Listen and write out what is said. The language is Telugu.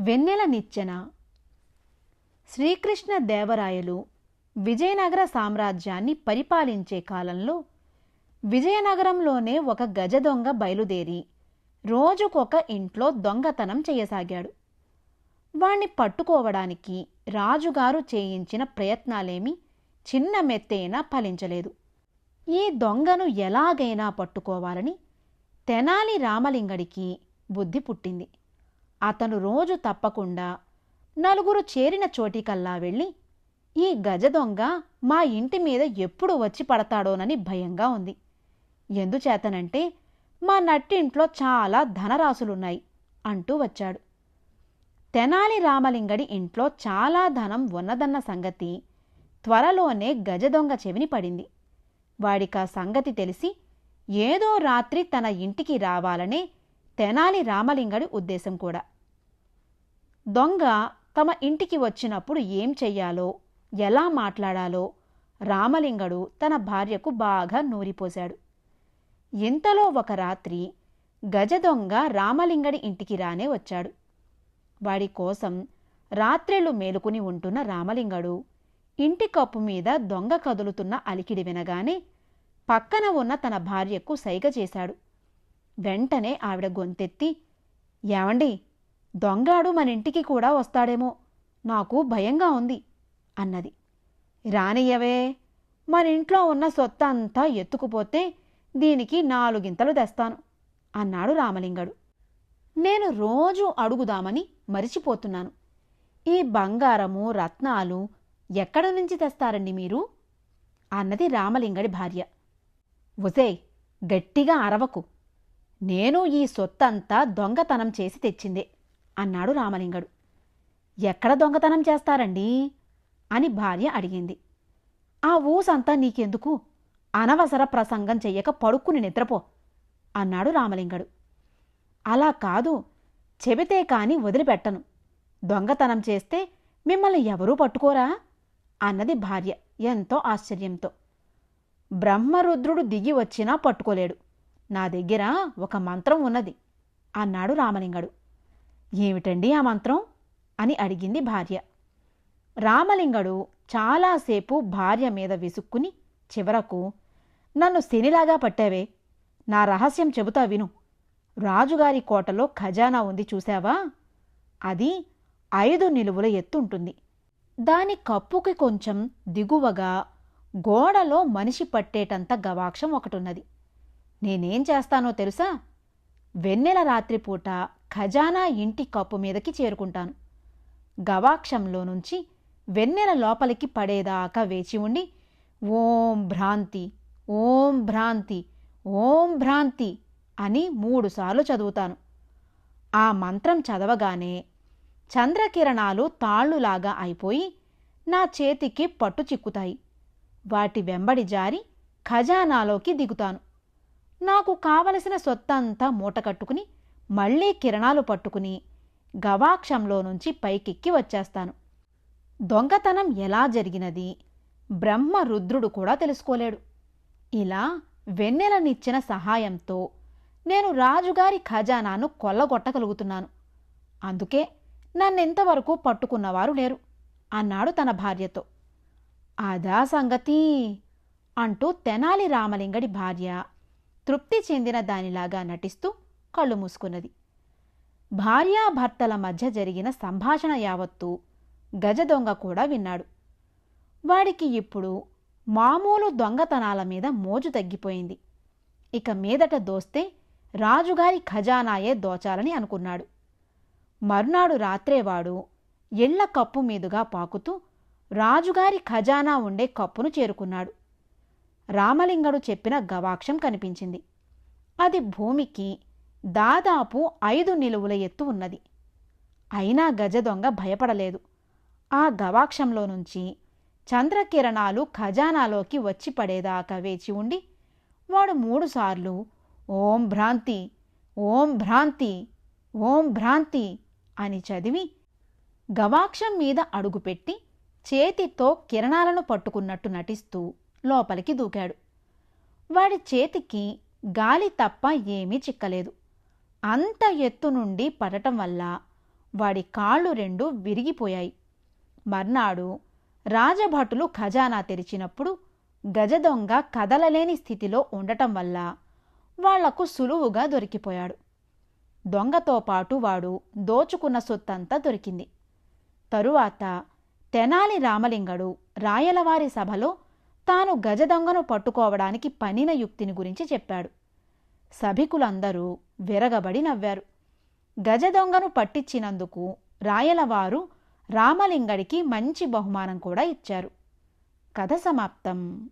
వెన్నెల నిచ్చెన శ్రీకృష్ణ దేవరాయలు విజయనగర సామ్రాజ్యాన్ని పరిపాలించే కాలంలో విజయనగరంలోనే ఒక గజ దొంగ బయలుదేరి రోజుకొక ఇంట్లో దొంగతనం చేయసాగాడు. వాణ్ణి పట్టుకోవడానికి రాజుగారు చేయించిన ప్రయత్నాలేమీ చిన్న మెత్తైనా ఫలించలేదు. ఈ దొంగను ఎలాగైనా పట్టుకోవాలని తెనాలి రామలింగడికి బుద్ధి పుట్టింది. అతను రోజు తప్పకుండా నలుగురు చేరిన చోటికల్లా వెళ్ళి ఈ గజ దొంగ మా ఇంటి మీద ఎప్పుడు వచ్చి పడతాడోనని భయంగా ఉంది. ఎందుచేతనంటే మా నట్టింట్లో చాలా ధనరాశులున్నాయి అంటూ వచ్చాడు. తెనాలి రామలింగడి ఇంట్లో చాలా ధనం ఉన్నదన్న సంగతి త్వరలోనే గజ దొంగ చెవిని పడింది. వాడికా సంగతి తెలిసి ఏదో రాత్రి తన ఇంటికి రావాలనే తెనాలి రామలింగడి ఉద్దేశం కూడా. దొంగ తమ ఇంటికి వచ్చినప్పుడు ఏం చెయ్యాలో ఎలా మాట్లాడాలో రామలింగడు తన భార్యకు బాగా నూరిపోశాడు. ఇంతలో ఒక రాత్రి గజ దొంగ రామలింగడి ఇంటికి రానే వచ్చాడు. వాడి కోసం రాత్రిళ్ళు మేలుకుని ఉంటున్న రామలింగడు ఇంటి కప్పు మీద దొంగ కదులుతున్న అలికిడి వినగానే పక్కన ఉన్న తన భార్యకు సైగ చేశాడు. వెంటనే ఆవిడ గొంతెత్తి ఏమండి దొంగాడు మన ఇంటికి కూడా వస్తాడేమో నాకు భయంగా ఉంది అన్నది. రానియ్యవే మన ఇంట్లో ఉన్న సొత్త అంతా ఎత్తుకుపోతే దీనికి నాలుగింతలు తెస్తాను అన్నాడు రామలింగడు. నేను రోజు అడుగుదామని మరిచిపోతున్నాను. ఈ బంగారము రత్నాలు ఎక్కడ నుంచి తెస్తారండి మీరు? అన్నది రామలింగడి భార్య. ఉసే గట్టిగా అరవకు. నేను ఈ సొత్తంతా దొంగతనం చేసి తెచ్చిందే అన్నాడు రామలింగడు. ఎక్కడ దొంగతనం చేస్తారండి? అని భార్య అడిగింది. ఆ ఊసంతా నీకెందుకు? అనవసర ప్రసంగం చెయ్యక పడుక్కుని నిద్రపో అన్నాడు రామలింగడు. అలా కాదు చెబితే కాని వదిలిపెట్టను. దొంగతనం చేస్తే మిమ్మల్ని ఎవరూ పట్టుకోరా? అన్నది భార్య ఎంతో ఆశ్చర్యంతో. బ్రహ్మరుద్రుడు దిగి వచ్చినా పట్టుకోలేడు. నా దగ్గర ఒక మంత్రం ఉన్నది. అన్నాడు రామలింగడు. ఏమిటండి ఆ మంత్రం? అని అడిగింది భార్య. రామలింగడు చాలాసేపు భార్య మీద విసుక్కుని చివరకు నన్ను శనిలాగా పట్టావే. నా రహస్యం చెబుతా విను. రాజుగారి కోటలో ఖజానా ఉంది చూశావా? అది ఐదు నిలువుల ఎత్తుంటుంది. దాని కప్పుకి కొంచెం దిగువగా గోడలో మనిషి పట్టేటంత గవాక్షం ఒకటున్నది. నేనేం చేస్తానో తెలుసా? వెన్నెల రాత్రిపూట ఖజానా ఇంటి కప్పు మీదకి చేరుకుంటాను. గవాక్షంలో నుంచి వెన్నెల లోపలికి పడేదాకా వేచి ఉండి ఓం భ్రాంతి ఓం భ్రాంతి ఓం భ్రాంతి అని మూడుసార్లు చదువుతాను. ఆ మంత్రం చదవగానే చంద్రకిరణాలు తాళ్ళులాగా అయిపోయి నా చేతికి పట్టు చిక్కుతాయి వాటి వెంబడి జారి ఖజానాలోకి దిగుతాను. నాకు కావలసిన సొత్తంతా మూటకట్టుకుని మళ్ళీ కిరణాలు పట్టుకుని గవాక్షంలో నుంచి పైకెక్కి వచ్చేస్తాను. దొంగతనం ఎలా జరిగినది? బ్రహ్మ రుద్రుడు కూడా తెలుసుకోలేడు. ఇలా వెన్నెలనిచ్చిన సహాయంతో నేను రాజుగారి ఖజానాను కొల్లగొట్టగలుగుతున్నాను. అందుకే నన్నెంతవరకు పట్టుకున్నవారు లేరు అన్నాడు తన భార్యతో. అదా సంగతి అంటూ తెనాలి రామలింగడి భార్య తృప్తి చెందిన దానిలాగా నటిస్తూ కళ్ళు మూసుకున్నది. భార్యాభర్తల మధ్య జరిగిన సంభాషణ యావత్తు గజ దొంగ కూడా విన్నాడు. వాడికి ఇప్పుడు మామూలు దొంగతనాల మీద మోజు తగ్గిపోయింది. ఇక మీదట దోస్తే రాజుగారి ఖజానాయే దోచాలని అనుకున్నాడు. మర్నాడు రాత్రేవాడు ఎళ్ళ కప్పు మీదుగా పాకుతూ రాజుగారి ఖజానా ఉండే కప్పును చేరుకున్నాడు. రామలింగడు చెప్పిన గవాక్షం కనిపించింది. అది భూమికి దాదాపు ఐదు నిలువుల ఎత్తు ఉన్నది. అయినా గజ దొంగ భయపడలేదు. ఆ గవాక్షంలో నుంచి చంద్రకిరణాలు ఖజానాలోకి వచ్చి పడేదాకా వేచి ఉండి వాడు మూడుసార్లు ఓం భ్రాంతి ఓం భ్రాంతి ఓం భ్రాంతి అని చదివి గవాక్షం మీద అడుగుపెట్టి చేతితో కిరణాలను పట్టుకున్నట్టు నటిస్తూ లోపలికి దూకాడు. వాడి చేతికి గాలి తప్ప ఏమీ చిక్కలేదు. అంత ఎత్తు నుండి పడటం వల్ల వాడి కాళ్ళు రెండు విరిగిపోయాయి. మర్నాడు రాజభటులు ఖజానా తెరిచినప్పుడు గజదొంగ కదలలేని స్థితిలో ఉండటం వల్ల వాళ్ళకు సులువుగా దొరికిపోయాడు. దొంగతో పాటు వాడు దోచుకున్న సొత్తంతా దొరికింది. తరువాత తెనాలి రామలింగడు రాయలవారి సభలో తాను గజదొంగను పట్టుకోవడానికి పనిన యుక్తిని గురించి చెప్పాడు. సభికులందరూ విరగబడి నవ్వారు. గజదొంగను పట్టించినందుకు రాయలవారు రామలింగడికి మంచి బహుమానం కూడా ఇచ్చారు. కథ సమాప్తం.